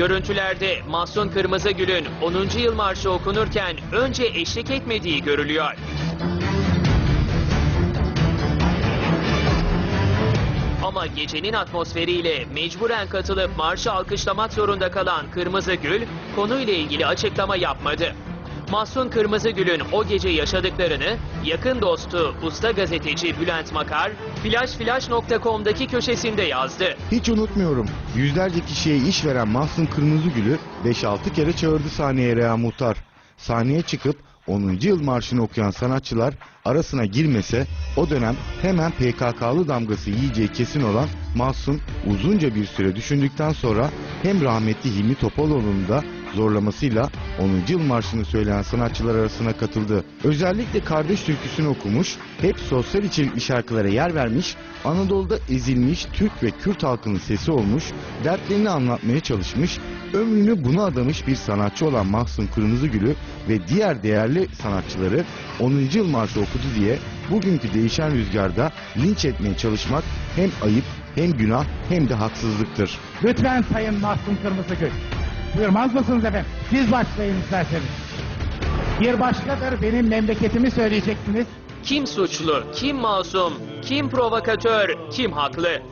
Görüntülerde Mahsun Kırmızıgül'ün 10. yıl marşı okunurken önce eşlik etmediği görülüyor. Ama gecenin atmosferiyle mecburen katılıp marşı alkışlamak zorunda kalan Kırmızıgül konuyla ilgili açıklama yapmadı. Mahsun Kırmızıgül'ün o gece yaşadıklarını yakın dostu usta gazeteci Bülent Makar flashflash.com'daki köşesinde yazdı. Hiç unutmuyorum. Yüzlerce kişiye iş veren Mahsun Kırmızıgül'ü 5-6 kere çağırdı sahneye Rea Muhtar. Sahneye çıkıp 10. yıl marşını okuyan sanatçılar arasına girmese o dönem hemen PKK'lı damgası yiyeceği kesin olan Mahsun uzunca bir süre düşündükten sonra hem rahmetli Hilmi Topaloğlu'nun da zorlamasıyla 10. yıl marşını söyleyen sanatçılar arasına katıldı. Özellikle kardeş türküsünü okumuş, hep sosyal içerikli şarkılara yer vermiş, Anadolu'da ezilmiş Türk ve Kürt halkının sesi olmuş, dertlerini anlatmaya çalışmış, ömrünü buna adamış bir sanatçı olan Mahsun Kırmızıgül'ü ve diğer değerli sanatçıları 10. yıl marşı okudu diye bugünkü değişen rüzgarda linç etmeye çalışmak hem ayıp hem günah hem de haksızlıktır. Lütfen Sayın Mahsun Kırmızıgül. Buyurmaz mısınız efendim? Siz başlayın isterseniz. Bir başkadır benim memleketimi söyleyeceksiniz. Kim suçlu, kim masum, kim provokatör, kim haklı?